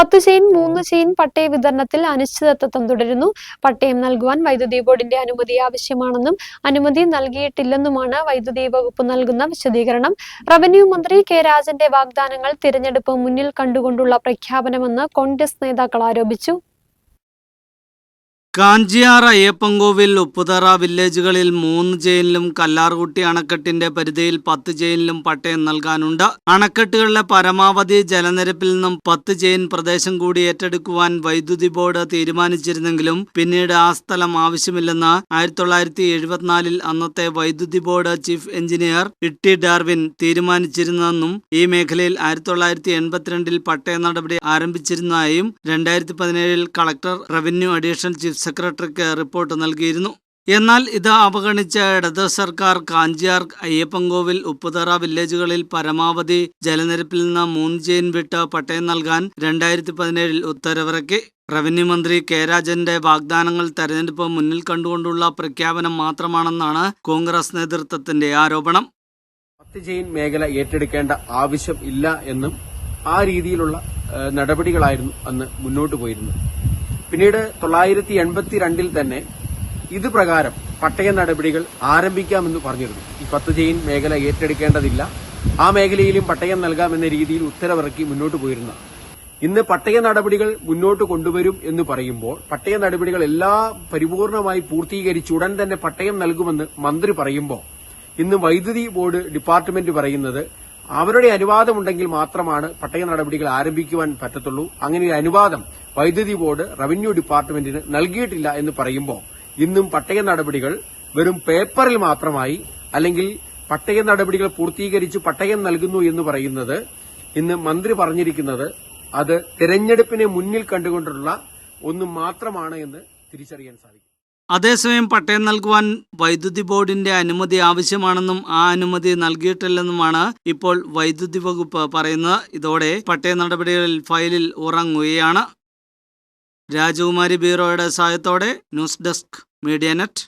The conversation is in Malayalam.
പത്ത് ചെയിൻ മൂന്ന് ചെയിൻ പട്ടയ വിതരണത്തിൽ അനിശ്ചിതത്വം തുടരുന്നു. പട്ടയം നൽകുവാൻ വൈദ്യുതി ബോർഡിന്റെ അനുമതി ആവശ്യമാണെന്നും അനുമതി നൽകിയിട്ടില്ലെന്നുമാണ് വൈദ്യുതി വകുപ്പ് നൽകുന്ന വിശദീകരണം. റവന്യൂ മന്ത്രി കെ രാജന്റെ വാഗ്ദാനങ്ങൾ തിരഞ്ഞെടുപ്പ് മുന്നിൽ കണ്ടുകൊണ്ടുള്ള പ്രഖ്യാപനമെന്ന് കോൺഗ്രസ് നേതാക്കൾ ആരോപിച്ചു. കാഞ്ചിയാർ അയ്യപ്പൻകോവിൽ ഉപ്പുതറ വില്ലേജുകളിൽ മൂന്ന് ജയിലിലും കല്ലാർകുട്ടി അണക്കെട്ടിന്റെ പരിധിയിൽ പത്ത് ജയിലിലും പട്ടയം നൽകാനുണ്ട്. അണക്കെട്ടുകളിലെ പരമാവധി ജലനിരപ്പിൽ നിന്നും പത്ത് ജയിൻ പ്രദേശം കൂടി ഏറ്റെടുക്കുവാൻ വൈദ്യുതി ബോർഡ് തീരുമാനിച്ചിരുന്നെങ്കിലും പിന്നീട് ആ സ്ഥലം ആവശ്യമില്ലെന്ന് ആയിരത്തി തൊള്ളായിരത്തി എഴുപത്തിനാലിൽ അന്നത്തെ വൈദ്യുതി board chief engineer Itty Darwin തീരുമാനിച്ചിരുന്നെന്നും ഈ മേഖലയിൽ ആയിരത്തി തൊള്ളായിരത്തി എൺപത്തിരണ്ടിൽ പട്ടയ നടപടി ആരംഭിച്ചിരുന്നതായും രണ്ടായിരത്തി പതിനേഴിൽ കളക്ടർ റവന്യൂ അഡീഷണൽ ചീഫ് സെക്രട്ടറിക്ക് റിപ്പോർട്ട് നൽകിയിരുന്നു. എന്നാൽ ഇത് അവഗണിച്ച ഇടത് സർക്കാർ കാഞ്ചിയാർ അയ്യപ്പങ്കോവിൽ ഉപ്പുതറ വില്ലേജുകളിൽ പരമാവധി ജലനിരപ്പിൽ നിന്ന് മൂന്ന് ചെയിൻ വിട്ട് പട്ടയം നൽകാൻ രണ്ടായിരത്തി പതിനേഴിൽ ഉത്തരവിറക്കി. റവന്യൂ മന്ത്രി കെ രാജന്റെ വാഗ്ദാനങ്ങൾ തെരഞ്ഞെടുപ്പ് മുന്നിൽ കണ്ടുകൊണ്ടുള്ള പ്രഖ്യാപനം മാത്രമാണെന്നാണ് കോൺഗ്രസ് നേതൃത്വത്തിന്റെ ആരോപണം. പത്ത് ചെയിൻ മേഖല ഏറ്റെടുക്കേണ്ട ആവശ്യം ഇല്ല എന്നും ആ രീതിയിലുള്ള നടപടികളായിരുന്നു അന്ന് മുന്നോട്ട് പോയിരുന്നത്. പിന്നീട് തൊള്ളായിരത്തി എൺപത്തിരണ്ടിൽ തന്നെ ഇത് പ്രകാരം പട്ടയ നടപടികൾ ആരംഭിക്കാമെന്ന് പറഞ്ഞിരുന്നു. ഈ പത്ത് ചെയിൻ മേഖല ഏറ്റെടുക്കേണ്ടതില്ല. ആ മേഖലയിലും പട്ടയം നൽകാമെന്ന രീതിയിൽ ഉത്തരവിറക്കി മുന്നോട്ട് പോയിരുന്ന. ഇന്ന് പട്ടയ നടപടികൾ മുന്നോട്ട് കൊണ്ടുവരും എന്ന് പറയുമ്പോൾ പട്ടയ നടപടികൾ എല്ലാ പരിപൂർണമായി പൂർത്തീകരിച്ച് ഉടൻ തന്നെ പട്ടയം നൽകുമെന്ന് മന്ത്രി പറയുമ്പോൾ ഇന്ന് വൈദ്യുതി ബോർഡ് ഡിപ്പാർട്ട്മെന്റ് പറയുന്നത് അവരുടെ അനുവാദമുണ്ടെങ്കിൽ മാത്രമാണ് പട്ടയ നടപടികൾ ആരംഭിക്കുവാൻ പറ്റത്തുള്ളൂ. അങ്ങനെ ഒരു അനുവാദം വൈദ്യുതി ബോർഡ് റവന്യൂ ഡിപ്പാർട്ട്മെന്റിന് നൽകിയിട്ടില്ല എന്ന് പറയുമ്പോൾ ഇന്നും പട്ടയ നടപടികൾ വെറും പേപ്പറിൽ മാത്രമായി അല്ലെങ്കിൽ പട്ടയ നടപടികൾ പൂർത്തീകരിച്ച് പട്ടയം നൽകുന്നു എന്ന് പറയുന്നത് ഇന്ന് മന്ത്രി പറഞ്ഞിരിക്കുന്നത് അത് തെരഞ്ഞെടുപ്പിനെ മുന്നിൽ കണ്ടുകൊണ്ടുള്ള ഒന്ന് മാത്രമാണ് എന്ന് തിരിച്ചറിയാൻ സാധിക്കും. അതേസമയം പട്ടയം നൽകുവാൻ വൈദ്യുതി ബോർഡിന്റെ അനുമതി ആവശ്യമാണെന്നും ആ അനുമതി നൽകിയിട്ടില്ലെന്നുമാണ് ഇപ്പോൾ വൈദ്യുതി വകുപ്പ് പറയുന്നത്. ഇതോടെ പട്ടയ നടപടികളിൽ ഫയലിൽ ഉറങ്ങുകയാണ് രാജകുമാരി ബ്യൂറോയുടെ സഹായത്തോടെ ന്യൂസ് ഡെസ്ക് മീഡിയ നെറ്റ്.